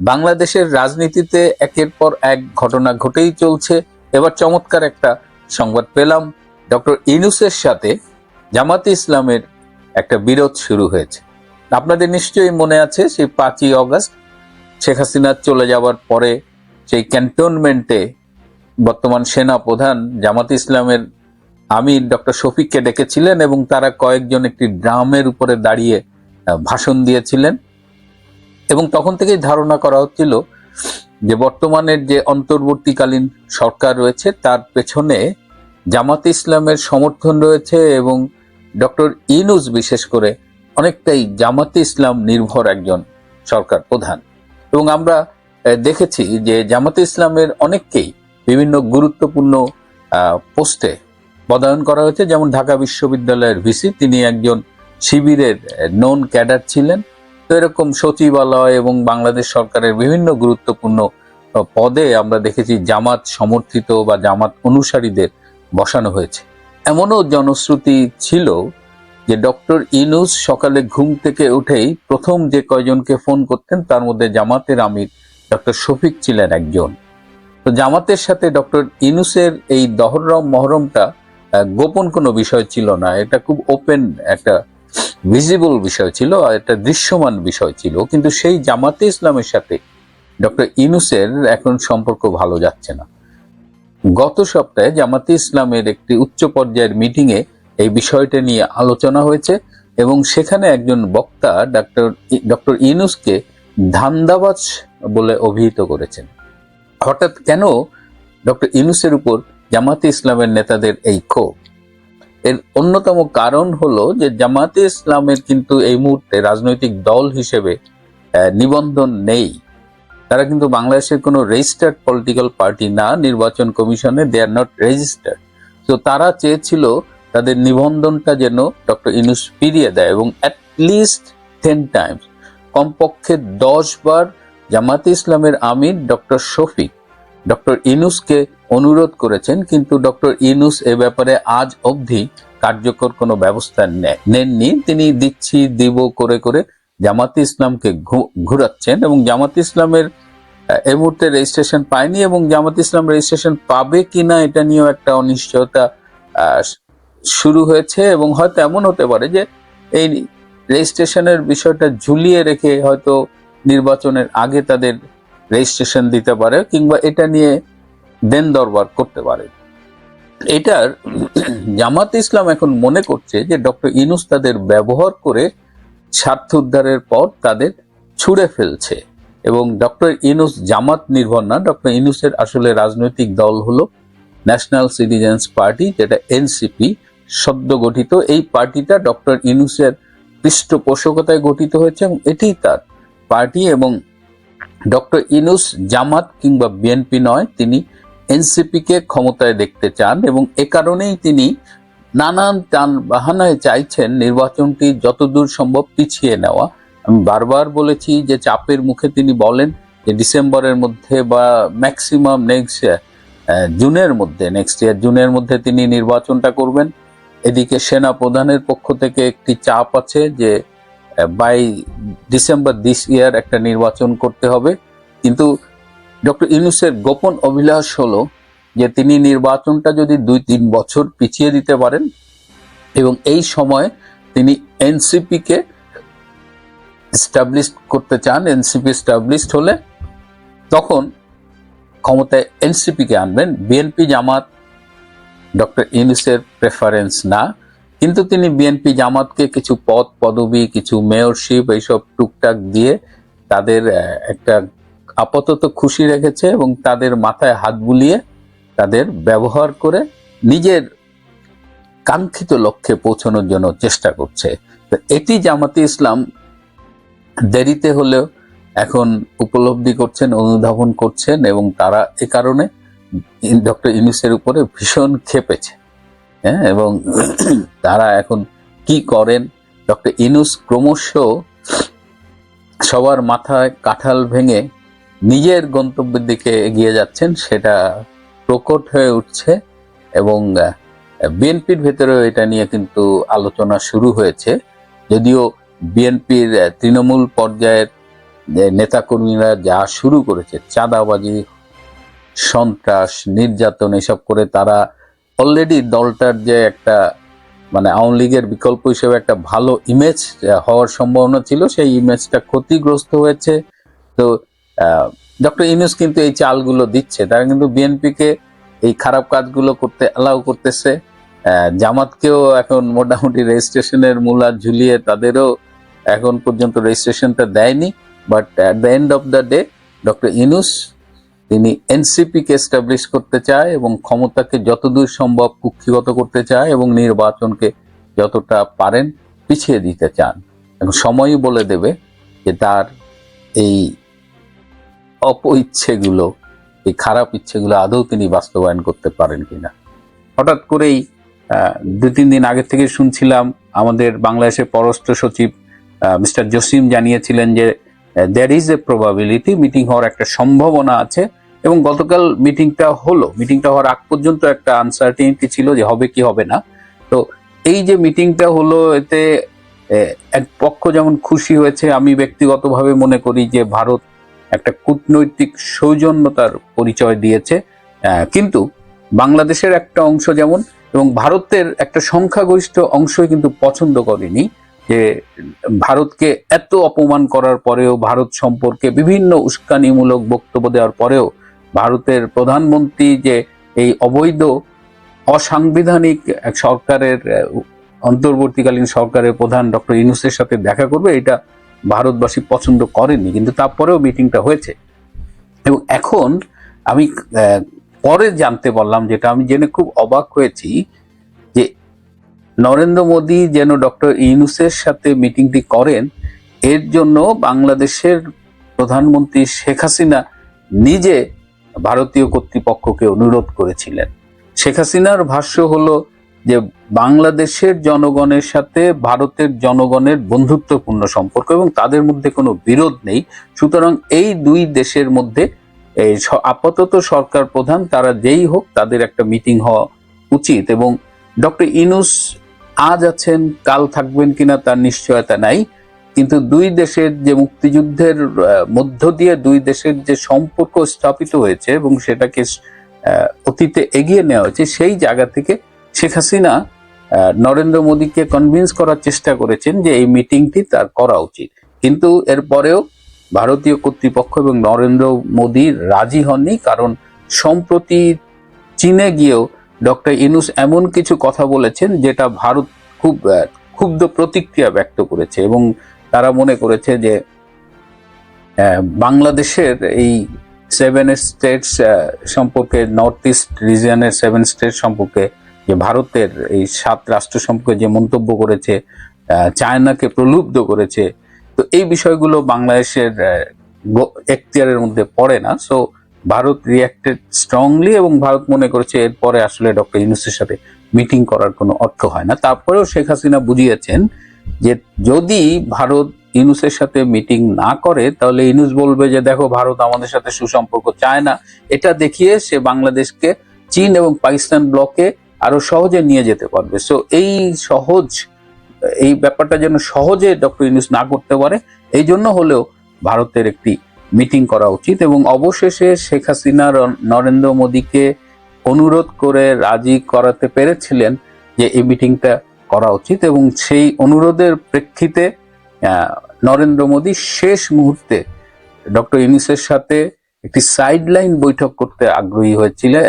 বাংলাদেশের রাজনীতিতে একের পর এক ঘটনা ঘটেই চলছে। এবার চমৎকার একটা সংবাদ পেলাম। ডক্টর ইনুসের সাথে জামাতে ইসলামের একটা বিরোধ শুরু হয়েছে। আপনাদের নিশ্চয়ই মনে আছে সেই পাঁচই অগস্ট শেখ হাসিনা চলে যাওয়ার পরে সেই ক্যান্টনমেন্টে বর্তমান সেনা প্রধান জামাত ইসলামের আমির ডক্টর শফিককে ডেকেছিলেন এবং তারা কয়েকজন একটি ড্রামের উপরে দাঁড়িয়ে ভাষণ দিয়েছিলেন। এবং তখন থেকেই ধারণা করা হচ্ছিল যে বর্তমানের যে অন্তর্বর্তীকালীন সরকার রয়েছে, তার পেছনে জামাত ইসলামের সমর্থন রয়েছে এবং ডক্টর ইনুস বিশেষ করে অনেকটাই জামাতে ইসলাম নির্ভর একজন সরকার প্রধান। এবং আমরা দেখেছি যে জামাতে ইসলামের অনেককেই বিভিন্ন গুরুত্বপূর্ণ পোস্টে পদায়ন করা হয়েছে। যেমন ঢাকা বিশ্ববিদ্যালয়ের ভিসি, তিনি একজন শিবিরের নন ক্যাডার ছিলেন। তো এরকম সচিবালয় এবং বাংলাদেশ সরকারের বিভিন্ন গুরুত্বপূর্ণ পদে আমরা দেখেছি জামাত সমর্থিত বা জামাত অনুসারীদের বসানো হয়েছে। এমনও জনশ্রুতি ছিল যে ডক্টর ইনুস সকালে ঘুম থেকে উঠেই প্রথম যে কয়জনকে ফোন করতেন, তার মধ্যে জামাতের আমির ডক্টর শফিক ছিলেন একজন। তো জামাতের সাথে ডক্টর ইনুসের এই দহরম মহরমটা গোপন কোনো বিষয় ছিল না। এটা খুব ওপেন একটা ভিজিবল বিষয় ছিল, আর একটা দৃশ্যমান বিষয় ছিল। কিন্তু সেই জামাতে ইসলামের সাথে ডক্টর ইনুসের এখন সম্পর্ক ভালো যাচ্ছে না। গত সপ্তাহে জামাতে ইসলামের একটি উচ্চ পর্যায়ের মিটিংয়ে এই বিষয়টা নিয়ে আলোচনা হয়েছে এবং সেখানে একজন বক্তা ডক্টর ডক্টর ইনুসকে ধান্দাবাজ বলে অভিহিত করেছেন। হঠাৎ কেন ডক্টর ইনুসের উপর জামাতে ইসলামের নেতাদের এই ক্ষোভ? এর অন্যতম কারণ হলো যে জামাতে ইসলামের কিন্তু এই মুহূর্তে রাজনৈতিক দল হিসেবে নিবন্ধন নেই। তারা কিন্তু বাংলাদেশের কোনো রেজিস্টার্ড পলিটিক্যাল পার্টি না, নির্বাচন কমিশনে দে আর নট রেজিস্টার্ড তো তারা চেয়েছিল তাদের নিবন্ধনটা যেন ডক্টর ইনুস ফিরিয়ে দেয় এবং লিস্ট টেন টাইমস কমপক্ষে দশ বার জামাতে ইসলামের আমির ডক্টর শফিক, ডক্টর ইনুসকে অনুরোধ করেছেন, কিন্তু ডক্টর ইনুস এ ব্যাপারে আজ অবধি কার্যকর কোনো ব্যবস্থা নেননি। তিনি দিচ্ছি, দিব, করে করে জামাতে ইসলামকে ঘুরাচ্ছেন এবং জামাত ইসলামের এই মুহূর্তে রেজিস্ট্রেশন পায়নি এবং জামাত ইসলাম রেজিস্ট্রেশন পাবে কিনা এটা নিয়েও একটা অনিশ্চয়তা শুরু হয়েছে এবং হয়তো এমন হতে পারে যে এই রেজিস্ট্রেশনের বিষয়টা ঝুলিয়ে রেখে হয়তো নির্বাচনের আগে তাদের রেজিস্ট্রেশন দিতে পারে কিংবা এটা নিয়ে দেন দরবার করতে পারে। এটার জামাত ইসলাম এখন মনে করছে যে ডক্টর ইনুস তাদের ব্যবহার করে স্বার্থ উদ্ধারের পর তাদের ছুঁড়ে ফেলছে এবং ডক্টর ইনুস জামাত নির্ভর না। ডক্টর ইনুসের আসলে রাজনৈতিক দল হলো ন্যাশনাল সিটিজেন্স পার্টি, যেটা এনসিপি সদ্য গঠিত। এই পার্টিটা ডক্টর ইনুসের পৃষ্ঠপোষকতায় গঠিত হয়েছে এবং এটি তার পার্টি এবং ডক্টর ইনুস জামাত কিংবা বিএনপি নয়, তিনি এনসিপি কে ক্ষমতায় দেখতে চান এবং এ কারণেই তিনি নানান টান বাহানায় চাইছেন নির্বাচনটি যতদূর সম্ভব পিছিয়ে নেওয়া। আমি বারবার বলেছি যে চাপের মুখে তিনি বলেন যে ডিসেম্বরের মধ্যে বা ম্যাক্সিমাম নেক্সট জুনের মধ্যে, নেক্সট ইয়ার জুনের মধ্যে তিনি নির্বাচনটা করবেন। এদিকে সেনা প্রধানের পক্ষ থেকে একটি চাপ আছে যে বাই ডিসেম্বর দিস ইয়ার একটা নির্বাচন করতে হবে। কিন্তু ডক্টর ইউনুসের গোপন অভিলাষ হলো যে তিনি নির্বাচনটা যদি দুই তিন বছর পিছিয়ে দিতে পারেন এবং এই সময় তিনি এনসিপিকে স্টাবলিশ করতে চান, এনসিপি স্টাবলিশড হলে তখন ক্ষমতায় এনসিপিকে আনবেন। বিএনপি জামাত ডক্টর ইউনুসের প্রেফারেন্স না। কিন্তু তিনি বিএনপি জামাতকে কিছু পদ, পদবি, কিছু মেয়রশিপ এইসব টুকটাক দিয়ে তাদের একটা আপাতত খুশি রেখেছে এবং তাদের মাথায় হাত বুলিয়ে তাদের ব্যবহার করে নিজের কাঙ্ক্ষিত লক্ষ্যে পৌঁছানোর জন্য চেষ্টা করছে। তো এটি জামাতে ইসলাম দেরিতে হলেও এখন উপলব্ধি করছেন, অনুধাবন করছেন এবং তারা এ কারণে ডক্টর ইউনুসের উপরে ভীষণ খেপেছে হ্যাঁ এবং তারা এখন কি করেন? ডক্টর ইনুস ক্রমশ সবার মাথায় কাঁঠাল ভেঙে নিজের গন্তব্যের দিকে এগিয়ে যাচ্ছেন, সেটা প্রকট হয়ে উঠছে এবং বিএনপির ভেতরেও এটা নিয়ে কিন্তু আলোচনা শুরু হয়েছে। যদিও বিএনপির তৃণমূল পর্যায়ের নেতাকর্মীরা যা শুরু করেছে, চাঁদাবাজি, সন্ত্রাস, নির্যাতন এসব করে তারা অলরেডি দলটার যে একটা মানে আওয়ামী লীগের বিকল্প হিসেবে একটা ভালো ইমেজ হওয়ার সম্ভাবনা ছিল, সেই ইমেজটা ক্ষতিগ্রস্ত হয়েছে। তো ডক্টর ইনুস কিন্তু এই চালগুলো দিচ্ছে। তারা কিন্তু বিএনপিকে এই খারাপ কাজগুলো করতে অ্যালাউ করতেছে। জামাতকেও এখন মোটামুটি রেজিস্ট্রেশনের মূলা ঝুলিয়ে তাদেরও এখন পর্যন্ত রেজিস্ট্রেশনটা দেয়নি। But at the end of the day doctor Yunus তিনি এনসিপি কে এস্টাবলিশ করতে চায় এবং ক্ষমতাকে যতদূর সম্ভব কুক্ষিগত করতে চায় এবং নির্বাচনকে যতটা পারেন পিছিয়ে দিতে চান। এখন সময়ই বলে দেবে যে তার এই অপ ইচ্ছেগুলো এই খারাপ ইচ্ছেগুলো আদৌ তিনি বাস্তবায়ন করতে পারেন কিনা? হঠাৎ করেই দু তিন দিন আগে থেকে শুনছিলাম, আমাদের বাংলাদেশের পররাষ্ট্র সচিব মিস্টার জসিম জানিয়েছিলেন যে there is a probability meeting হওয়ার একটা সম্ভাবনা আছে এবং গতকাল মিটিংটা হলো। মিটিংটা হওয়ার আগ পর্যন্ত একটা আনসার্টিনিটি ছিল যে হবে কি হবে না। তো এই যে মিটিংটা হলো, এতে এক পক্ষ যেমন খুশি হয়েছে, আমি ব্যক্তিগতভাবে মনে করি যে ভারত একটা কূটনৈতিক সৌজন্যতার পরিচয় দিয়েছে। কিন্তু বাংলাদেশের একটা অংশ যেমন এবং ভারতের একটা সংখ্যাগরিষ্ঠ অংশই কিন্তু পছন্দ করেনি যে ভারতকে এত অপমান করার পরেও, ভারত সম্পর্কে বিভিন্ন উস্কানিমূলক বক্তব্য দেওয়ার পরেও ভারতের প্রধানমন্ত্রী যে এই অবৈধ, অসাংবিধানিক সরকারের অন্তর্বর্তীকালীন সরকারের প্রধান ডক্টর ইনুসের সাথে দেখা করবে, এটা ভারতবাসী পছন্দ করেনি কিন্তু তারপরেও মিটিংটা হয়েছে। এবং এখন আমি পরে জানতে পারলাম যেটা আমি জেনে খুব অবাক হয়েছি যে নরেন্দ্র মোদী যেন ডক্টর ইউনুসের সাথে মিটিংটি করেন, এর জন্য বাংলাদেশের প্রধানমন্ত্রী শেখ হাসিনা নিজে ভারতীয় কর্তৃপক্ষকে অনুরোধ করেছিলেন। শেখ হাসিনার ভাষ্য হলো যে বাংলাদেশের জনগণের সাথে ভারতের জনগণের বন্ধুত্বপূর্ণ সম্পর্ক এবং তাদের মধ্যে কোনো বিরোধ নেই। সুতরাং এই দুই দেশের মধ্যে আপাতত সরকার প্রধান তারা যেই হোক তাদের একটা মিটিং হওয়া উচিত এবং ডক্টর ইনুস আজ আছেন, কাল থাকবেন কিনা তার নিশ্চয়তা নাই। কিন্তু দুই দেশের যে মুক্তিযুদ্ধের মধ্য দিয়ে দুই দেশের যে সম্পর্ক স্থাপিত হয়েছে এবং সেটাকে অতীতে এগিয়ে নেওয়া হয়েছে সেই জায়গা থেকে শেখ হাসিনা নরেন্দ্র মোদীকে কনভিন্স করার চেষ্টা করেছেন যে এই মিটিংটি তার করা উচিত। কিন্তু এরপরেও ভারতীয় কর্তৃপক্ষ এবং নরেন্দ্র মোদী রাজি হননি, কারণ সম্প্রতি চীনে গিয়েও ডক্টর ইনুস এমন কিছু কথা বলেছেন যেটা ভারত খুব ক্ষুব্ধ প্রতিক্রিয়া ব্যক্ত করেছে এবং তারা মনে করেছে যে বাংলাদেশের এই সেভেন স্টেটস সম্পর্কে নর্থ ইস্ট রিজিয়নের সেভেন স্টেট সম্পর্কে যে ভারতের এই সাত রাষ্ট্র সম্পর্কে যে মন্তব্য করেছে চায়নাকে প্রলুব্ধ করেছে, তো এই বিষয়গুলো বাংলাদেশের এখতিয়ারের মধ্যে পড়ে না। সো ভারত রিয়াক্টেড স্ট্রংলি এবং ভারত মনে করেছে এরপরে আসলে ডক্টর ইউনুসের সাথে মিটিং করার কোনো অর্থ হয় না। তারপরেও শেখ হাসিনা বুঝিয়েছেন যে যদি ভারত ইউনুসের সাথে মিটিং না করে, তাহলে ইউনুস বলবে যে, দেখো, ভারত আমাদের সাথে সুসম্পর্ক চায় না। এটা দেখিয়ে সে বাংলাদেশকে চীন এবং পাকিস্তান ব্লকে আরও সহজে নিয়ে যেতে পারবে। সো এই সহজ, এই ব্যাপারটা যেন সহজে ডক্টর ইউনুস না করতে পারে, এই জন্য হলেও ভারতের একটি মিটিং করা উচিত এবং অবশেষে শেখ হাসিনা নরেন্দ্র মোদীকে অনুরোধ করে রাজি করাতে পেরেছিলেন যে এই মিটিংটা করা উচিত এবং সেই অনুরোধের প্রেক্ষিতে নরেন্দ্র মোদী শেষ মুহূর্তে ডক্টর ইউনুসের সাথে একটি সাইডলাইন বৈঠক করতে আগ্রহী হয়েছিলেন।